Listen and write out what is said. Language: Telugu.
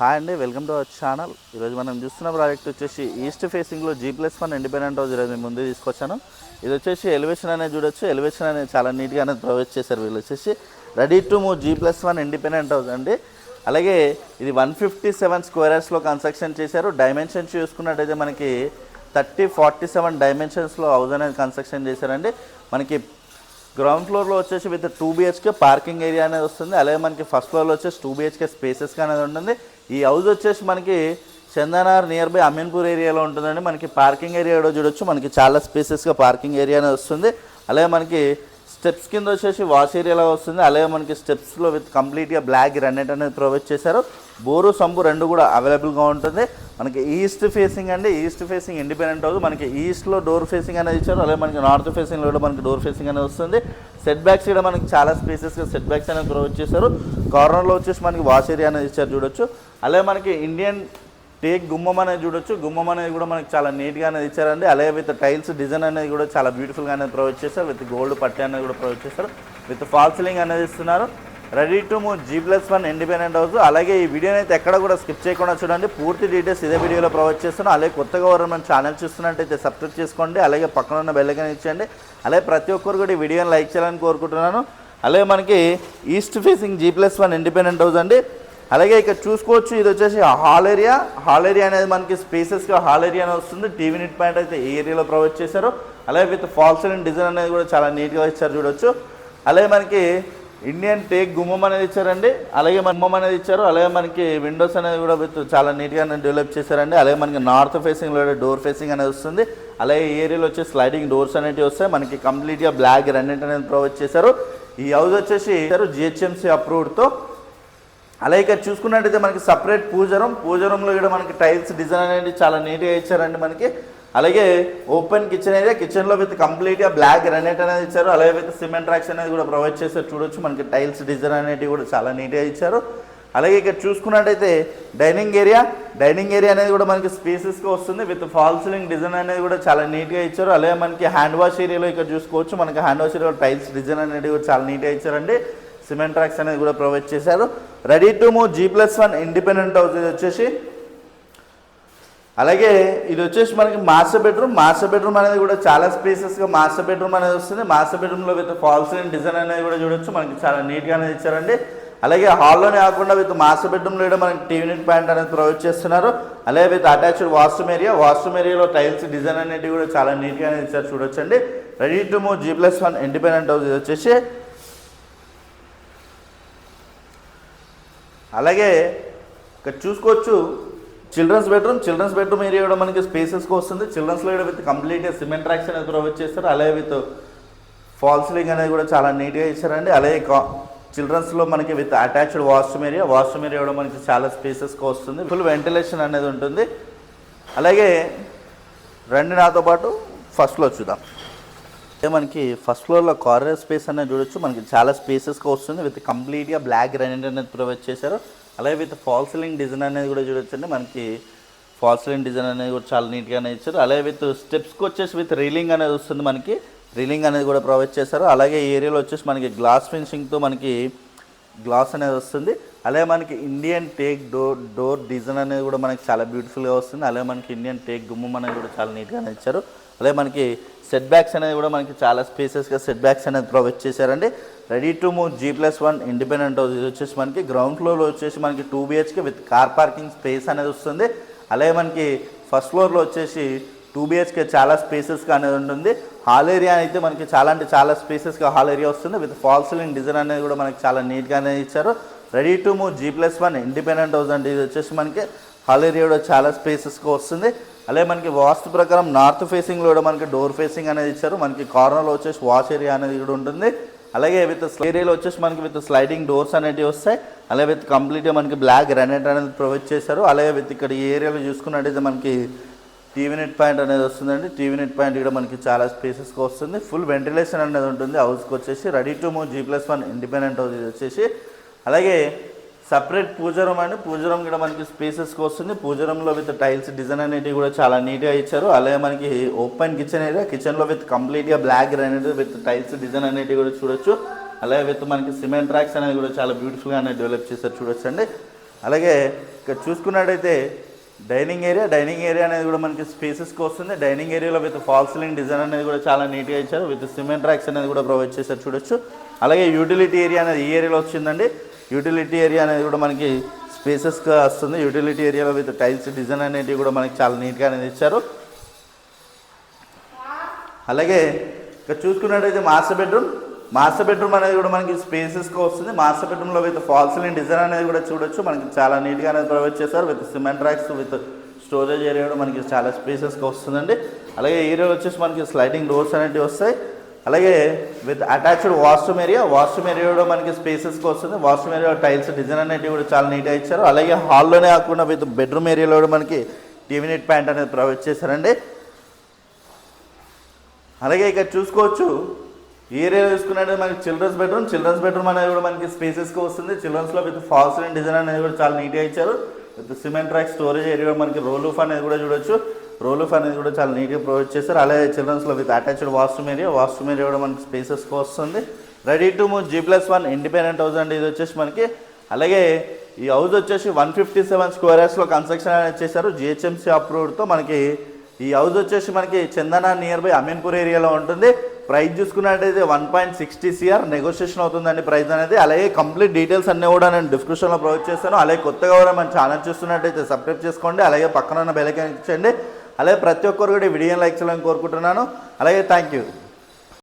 హాయ్ అండి వెల్కమ్ టు అవర్ ఛానల్. ఈరోజు మనం చూస్తున్న ప్రాజెక్ట్ వచ్చేసి ఈస్ట్ ఫేసింగ్లో G plus one independent house ఈరోజు ముందు తీసుకొచ్చాను. ఇది వచ్చేసి ఎలివేషన్ అనేది చూడొచ్చు. ఎలివేషన్ అనేది చాలా నీట్గా అనేది ప్రొవైడ్ చేశారు వీళ్ళు. వచ్చేసి ready to move G plus one independent house అండి. అలాగే ఇది వన్ ఫిఫ్టీ సెవెన్ స్క్వేరర్స్లో కన్స్ట్రక్షన్ చేశారు. డైమెన్షన్స్ చూసుకున్నట్టయితే మనకి థర్టీ ఫార్టీ సెవెన్ డైమెన్షన్స్లో హౌస్ అనేది కన్స్ట్రక్షన్ చేశారండి. మనకి గ్రౌండ్ ఫ్లోర్లో వచ్చేసి with two BHK parking area అనేది వస్తుంది. అలాగే మనకి ఫస్ట్ ఫ్లోర్లో వచ్చేసి టూ బిహెచ్కే స్పేసెస్ అనేది ఉంటుంది. ఈ హౌస్ వచ్చేసి మనకి చందనార్ నియర్ బై అమీన్పూర్ ఏరియాలో ఉంటుందండి. మనకి పార్కింగ్ ఏరియా కూడా చూడొచ్చు. మనకి చాలా స్పేసెస్గా పార్కింగ్ ఏరియా అనేది వస్తుంది. అలాగే మనకి స్టెప్స్ కింద వచ్చేసి వాష్ ఏరియాలో వస్తుంది. అలాగే మనకి స్టెప్స్లో విత్ కంప్లీట్గా బ్లాక్ గ్రానైట్ అనేది ప్రొవైడ్ చేశారు. బోరు సంపు రెండు కూడా అవైలబుల్గా ఉంటుంది. మనకి ఈస్ట్ ఫేసింగ్ అండి ఈస్ట్ ఫేసింగ్ ఇండిపెండెంట్ హౌస్ మనకి ఈస్ట్లో డోర్ ఫేసింగ్ అనేది ఇచ్చారు. అలాగే మనకి నార్త్ ఫేసింగ్లో కూడా మనకి డోర్ ఫేసింగ్ అనేది వస్తుంది. సెట్ బ్యాక్స్ కూడా మనకి చాలా స్పేసెస్గా సెట్ బ్యాక్స్ అనేది ప్రొవైడ్ చేశారు. కార్నర్లో వచ్చేసి మనకి వాష్ ఏరియా అనేది ఇచ్చారు చూడొచ్చు. అలాగే మనకి ఇండియన్ టేక్ గుమ్మం అనేది చూడొచ్చు. గుమ్మం అనేది కూడా మనకి చాలా నీట్గా అనేది ఇచ్చారండి. అలాగే విత్ టైల్స్ డిజైన్ అనేది కూడా చాలా బ్యూటిఫుల్గా అనేది ప్రొవైడ్ చేశారు. విత్ గోల్డ్ పట్టి అనేది కూడా ప్రొవైడ్ చేశారు. విత్ ఫాల్ సీలింగ్ అనేది ఇస్తున్నారు. Ready to move G plus one independent house. అలాగే ఈ వీడియోని అయితే ఎక్కడ కూడా స్కిప్ చేయకుండా చూడండి. పూర్తి డీటెయిల్స్ ఇదే వీడియోలో ప్రొవైడ్ చేస్తున్నాను. అలాగే కొత్తగా ఎవరు మన ఛానల్ చూస్తున్నట్టయితే సబ్స్క్రైబ్ చేసుకోండి. అలాగే పక్కన ఉన్న బెల్లకని ఇచ్చండి అలాగే ప్రతి ఒక్కరు కూడా ఈ వీడియోని లైక్ చేయాలని కోరుకుంటున్నాను. అలాగే మనకి east facing G plus one independent house అండి. అలాగే ఇక్కడ చూసుకోవచ్చు. ఇది వచ్చేసి హాల్ ఏరియా. హాల్ ఏరియా అనేది మనకి స్పేసెస్గా హాల్ ఏరియా అనేది వస్తుంది. టీవీ నిట్ పాయింట్ అయితే ఈ ఏరియాలో ప్రొవైడ్ చేశారు. అలాగే విత్ ఫాల్స్ అండ్ డిజైన్ అనేది కూడా చాలా నీట్గా ఇచ్చారు చూడొచ్చు. అలాగే మనకి ఇండియన్ టేక్ గుమ్మం అనేది ఇచ్చారండి. అలాగే మన గుమ్మం అనేది ఇచ్చారు. అలాగే మనకి విండోస్ అనేది కూడా విత్ చాలా నీట్గా డెవలప్ చేశారండి. అలాగే మనకి నార్త్ ఫేసింగ్లో డోర్ ఫేసింగ్ అనేది వస్తుంది. అలాగే ఈ ఏరియాలో వచ్చి స్లైడింగ్ డోర్స్ అనేవి వస్తాయి. మనకి కంప్లీట్గా బ్లాక్ రెండింటి అనేది ప్రొవైడ్ చేశారు. ఈ హౌస్ వచ్చేసి జిహెచ్ఎంసీ అప్రూవ్డ్తో అలాగే ఇక్కడ చూసుకున్నట్టయితే మనకి సపరేట్ పూజరం పూజరంలో కూడా మనకి టైల్స్ డిజైన్ అనేది చాలా నీట్గా ఇచ్చారండి మనకి. అలాగే ఓపెన్ కిచెన్ ఏరియా కిచెన్లో విత్ కంప్లీట్గా బ్లాక్ గ్రానైట్ అనేది ఇచ్చారు. అలాగే విత్ సిమెంట్ రాక్స్ అనేది కూడా ప్రొవైడ్ చేశారు. చూడొచ్చు మనకి టైల్స్ డిజైన్ అనేటివి కూడా చాలా నీట్గా ఇచ్చారు. అలాగే ఇక్కడ చూసుకున్నట్టయితే డైనింగ్ ఏరియా డైనింగ్ ఏరియా అనేది కూడా మనకి స్పేసెస్గా వస్తుంది. విత్ ఫాల్ సీలింగ్ డిజైన్ అనేది కూడా చాలా నీట్గా ఇచ్చారు. అలాగే మనకి హ్యాండ్ వాష్ ఏరియాలో ఇక్కడ చూసుకోవచ్చు. మనకి హ్యాండ్ వాష్ ఏరియాలో టైల్స్ డిజైన్ అనేది కూడా చాలా నీట్గా ఇచ్చారండి. సిమెంట్ ట్రాక్స్ అనేది కూడా ప్రొవైడ్ చేశారు. Ready to move G plus one independent house వచ్చేసి అలాగే ఇది వచ్చేసి మనకి మాస్టర్ బెడ్రూమ్. మాస్టర్ బెడ్రూమ్ అనేది కూడా చాలా స్పేసెస్గా మాస్టర్ బెడ్రూమ్ అనేది వస్తుంది. మాస్టర్ బెడ్రూమ్లో విత్ ఫాల్స్ అండ్ డిజైన్ అనేది కూడా చూడొచ్చు. మనకి చాలా నీట్గా అనేది ఇచ్చారండి. అలాగే హాల్లోనే కాకుండా విత్ మాస్టర్ బెడ్రూమ్లో కూడా మనకి టీవీ యూనిట్ ప్యాంట్ అనేది ప్రొవైడ్ చేస్తున్నారు. అలాగే with attached washroom area washroom ఏరియాలో టైల్స్ డిజైన్ అనేది కూడా చాలా నీట్గా అనేది ఇచ్చారు. చూడొచ్చండి. Ready to move G plus one independent house ఇది వచ్చేసి. అలాగే ఇక్కడ చూసుకోవచ్చు. Children's bedroom children's bedroom area కూడా మనకి స్పేసెస్కి వస్తుంది. చిల్డ్రన్స్లో కూడా విత్ కంప్లీట్గా సిమెంట్ ట్రాక్స్ అనేది ప్రొవైడ్ చేస్తారు. అలాగే విత్ ఫాల్ సీలింగ్ అనేది కూడా చాలా నీట్గా ఇచ్చారండి. అలాగే కా- చిల్డ్రన్స్లో మనకి with attached washroom area washroom area కూడా మనకి చాలా స్పేసెస్గా వస్తుంది. ఫుల్ వెంటిలేషన్ అనేది ఉంటుంది. అలాగే రండి నాతో పాటు ఫస్ట్లో చూద్దాం. అదే మనకి ఫస్ట్ ఫ్లోర్లో కార్నర్ స్పేస్ అనేది చూడొచ్చు. మనకి చాలా స్పేసెస్గా వస్తుంది. విత్ కంప్లీట్గా బ్లాక్ గ్రానైట్ అనేది ప్రొవైడ్ చేశారు. అలాగే విత్ ఫాల్ సీలింగ్ డిజైన్ అనేది కూడా చూడొచ్చండి. మనకి ఫాల్ సీలింగ్ డిజైన్ అనేది కూడా చాలా నీట్గానే ఇచ్చారు. అలాగే విత్ స్టెప్స్కి వచ్చేసి విత్ రీలింగ్ అనేది వస్తుంది మనకి. రీలింగ్ అనేది కూడా ప్రొవైడ్ చేశారు. అలాగే ఈ ఏరియాలో వచ్చేసి మనకి గ్లాస్ ఫినిషింగ్తో మనకి గ్లాస్ అనేది వస్తుంది. అలాగే మనకి Indian teak door door design అనేది కూడా మనకి చాలా బ్యూటిఫుల్గా వస్తుంది. అలాగే మనకి ఇండియన్ టేక్ గుమ్మం అనేది కూడా చాలా నీట్గానే ఇచ్చారు. అలాగే మనకి సెట్ బ్యాక్స్ అనేది కూడా మనకి చాలా స్పేసెస్గా సెట్ బ్యాక్స్ అనేది ప్రొవైడ్ చేశారండి. Ready to move G plus one independent house ఇది వచ్చేసి మనకి గ్రౌండ్ ఫ్లోర్లో వచ్చేసి మనకి two BHK with car parking space అనేది వస్తుంది. అలాగే మనకి ఫస్ట్ ఫ్లోర్లో వచ్చేసి టూ బిహెచ్కే చాలా స్పేసెస్గా అనేది ఉంటుంది. హాల్ ఏరియా అయితే మనకి చాలా అంటే చాలా స్పేసెస్గా హాల్ ఏరియా వస్తుంది. విత్ ఫాల్ సీలింగ్ డిజైన్ అనేది కూడా మనకి చాలా నీట్గా అనేది ఇచ్చారు. Ready to move G plus one independent house అంటే ఇది వచ్చేసి మనకి హాల్ ఏరియా కూడా చాలా స్పేసెస్గా వస్తుంది. అలాగే మనకి వాస్తు ప్రకారం నార్త్ ఫేసింగ్లో కూడా మనకి డోర్ ఫేసింగ్ అనేది ఇచ్చారు. మనకి కార్నర్లో వచ్చేసి వాష్ ఏరియా అనేది కూడా ఉంటుంది. అలాగే విత్ ఏరియాలో వచ్చేసి మనకి విత్ స్లైడింగ్ డోర్స్ అనేవి వస్తాయి. అలాగే విత్ కంప్లీట్గా మనకి బ్లాక్ గ్రానైట్ అనేది ప్రొవైడ్ చేశారు. అలాగే విత్ ఇక్కడ ఈ ఏరియాలో చూసుకున్నట్టయితే మనకి టీవీ నెట్ పాయింట్ అనేది వస్తుందండి. టీవీ నెట్ పాయింట్ కూడా మనకి చాలా స్పేసెస్గా వస్తుంది. ఫుల్ వెంటిలేషన్ అనేది ఉంటుంది. హౌస్కి వచ్చేసి ready to move G plus one independent house వచ్చేసి. అలాగే సపరేట్ పూజరం అండి. పూజరం కూడా మనకి స్పేసెస్కి వస్తుంది. పూజరంలో విత్ టైల్స్ డిజైన్ అనేటివి కూడా చాలా నీట్గా ఇచ్చారు. అలాగే మనకి ఓపెన్ కిచెన్ ఏరియా కిచెన్లో విత్ కంప్లీట్గా black granite with tiles design అనేటివి కూడా చూడొచ్చు. అలాగే విత్ మనకి సిమెంట్ ట్రాక్స్ అనేది కూడా చాలా బ్యూటిఫుల్గా అనేది డెవలప్ చేశారు. చూడొచ్చు అండి అలాగే ఇక్కడ చూసుకున్నట్టయితే డైనింగ్ ఏరియా డైనింగ్ ఏరియా అనేది కూడా మనకి స్పేసెస్కి వస్తుంది. డైనింగ్ ఏరియాలో విత్ ఫాల్ సీలింగ్ డిజైన్ అనేది కూడా చాలా నీట్గా ఇచ్చారు. విత్ సిమెంట్ ర్యాక్స్ అనేది కూడా ప్రొవైడ్ చేశారు. చూడొచ్చు. అలాగే యూటిలిటీ ఏరియా అనేది ఈ ఏరియాలో వచ్చిందండి. యూటిలిటీ ఏరియా అనేది కూడా మనకి స్పేసెస్గా వస్తుంది. యూటిలిటీ ఏరియాలో విత్ టైల్స్ డిజైన్ అనేటివి కూడా మనకి చాలా నీట్గా అనేది ఇచ్చారు. అలాగే ఇక్కడ చూసుకున్నట్టయితే మాస్టర్ బెడ్రూమ్. మాస్టర్ బెడ్రూమ్ అనేది కూడా మనకి స్పేసెస్గా వస్తుంది. మాస్టర్ బెడ్రూమ్లో విత్ ఫాల్స్ లైన్ డిజైన్ అనేది కూడా చూడొచ్చు. మనకి చాలా నీట్గా అనేది ప్రొవైడ్ చేశారు. With cement racks with storage area కూడా మనకి చాలా స్పేసెస్గా వస్తుందండి. అలాగే ఏరియా వచ్చేసి మనకి స్లైడింగ్ డోర్స్ అనేవి వస్తాయి. అలాగే with attached washroom area washroom area కూడా మనకి స్పేసెస్కి వస్తుంది. వాష్రూమ్ ఏరియా టైల్స్ డిజైన్ అనేటివి కూడా చాలా నీట్గా ఇచ్చారు. అలాగే హాల్లోనే కాకుండా విత్ బెడ్రూమ్ ఏరియాలో కూడా మనకి టీవీ నెట్ ప్యాంట్ అనేది ప్రొవైడ్ చేశారండి. అలాగే ఇక్కడ చూసుకోవచ్చు ఈ ఏరియా చూసుకున్నట్టు మనకి చిల్డ్రన్స్ బెడ్రూమ్. చిల్డ్రన్స్ బెడ్రూమ్ అనేది కూడా మనకి స్పేసెస్గా వస్తుంది. చిల్డ్రన్స్లో విత్ ఫాల్స్ డిజైన్ అనేది కూడా చాలా నీట్గా ఇచ్చారు. With cement track storage area మనకి రోలూఫ్ అనేది కూడా చూడొచ్చు. రోలూఫ్ అనేది కూడా చాలా నీట్గా ప్రొవైడ్ చేశారు. అలాగే చిల్డ్రన్స్లో with attached washroom area washroom area కూడా మనకి స్పేసెస్గా వస్తుంది. Ready to move G plus one independent house అండి. ఇది వచ్చేసి మనకి అలాగే ఈ హౌస్ వచ్చేసి వన్ ఫిఫ్టీ సెవెన్ స్క్వేర్ యార్స్లో కన్స్ట్రక్షన్ అనేది చేశారు. జిహెచ్ఎంసీ అప్రూవ్డ్తో మనకి ఈ హౌస్ వచ్చేసి మనకి చందన నియర్ బై అమీన్పూర్ ఏరియాలో ఉంటుంది. ప్రైస్ చూసుకున్నట్టయితే one point sixty CR negotiation అవుతుందండి ప్రైస్ అనేది. అలాగే కంప్లీట్ డీటెయిల్స్ అన్నీ కూడా నేను డిస్క్రిప్షన్లో ప్రొవైడ్ చేస్తాను అలాగే కొత్తగా కూడా మన ఛానల్ చూస్తున్నట్టయితే సబ్స్క్రైబ్ చేసుకోండి. అలాగే పక్కన ఉన్న బెల్ ఇచ్చండి అలాగే ప్రతి ఒక్కరు కూడా ఈ వీడియోని లైక్ చేయాలని కోరుకుంటున్నాను. అలాగే థ్యాంక్ యూ.